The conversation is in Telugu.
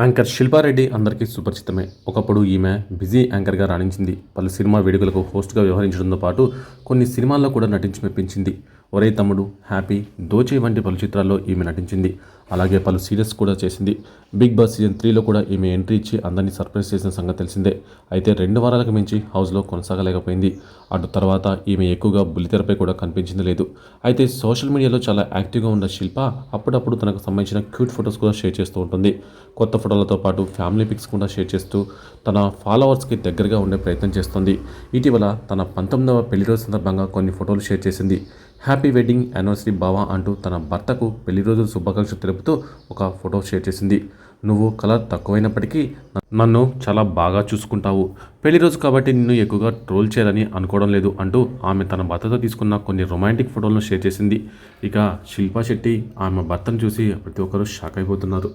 యాంకర్ శిల్పారెడ్డి అందరికీ సుపరిచితమే. ఒకప్పుడు ఈమె బిజీ యాంకర్గా రాణించింది. పలు సినిమా వేడుకలకు హోస్ట్గా వ్యవహరించడంతో పాటు కొన్ని సినిమాల్లో కూడా నటించి మెప్పించింది. ఒరే తమ్ముడు హ్యాపీ దోచే వంటి పలు చిత్రాల్లో ఈమె నటించింది. అలాగే పలు సీరియల్స్ కూడా చేసింది. బిగ్ బాస్ సీజన్ త్రీలో కూడా ఈమె ఎంట్రీ ఇచ్చి అందరినీ సర్ప్రైజ్ చేసిన సంగతి తెలిసిందే. అయితే రెండు వారాలకు మించి హౌస్లో కొనసాగలేకపోయింది. అటు తర్వాత ఈమె ఎక్కువగా బుల్లితెరపై కూడా కనిపించింది లేదు. అయితే సోషల్ మీడియాలో చాలా యాక్టివ్గా ఉన్న శిల్ప అప్పుడప్పుడు తనకు సంబంధించిన క్యూట్ ఫొటోస్ కూడా షేర్ చేస్తూ ఉంటుంది. కొత్త ఫోటోలతో పాటు ఫ్యామిలీ పిక్స్ కూడా షేర్ చేస్తూ తన ఫాలోవర్స్కి దగ్గరగా ఉండే ప్రయత్నం చేస్తుంది. ఇటీవల తన పంతొమ్మిదవ పెళ్ళి రోజు సందర్భంగా కొన్ని ఫోటోలు షేర్ చేసింది. హ్యాపీ వెడ్డింగ్ యానివర్సరీ బావా అంటూ తన భర్తకు పెళ్ళి రోజు శుభాకాంక్షలు తెలుపుతూ ఒక ఫోటో షేర్ చేసింది. నువ్వు కలర్ తక్కువైనప్పటికీ నన్ను చాలా బాగా చూసుకుంటావు. పెళ్ళి రోజు కాబట్టి నిన్ను ఎక్కువగా ట్రోల్ చేయాలని అనుకోవడం లేదు అంటూ ఆమె తన భర్తతో తీసుకున్న కొన్ని రొమాంటిక్ ఫోటోలను షేర్ చేసింది. ఇక శిల్పా శెట్టి ఆమె భర్తను చూసి ప్రతి ఒక్కరూ షాక్ అయిపోతున్నారు.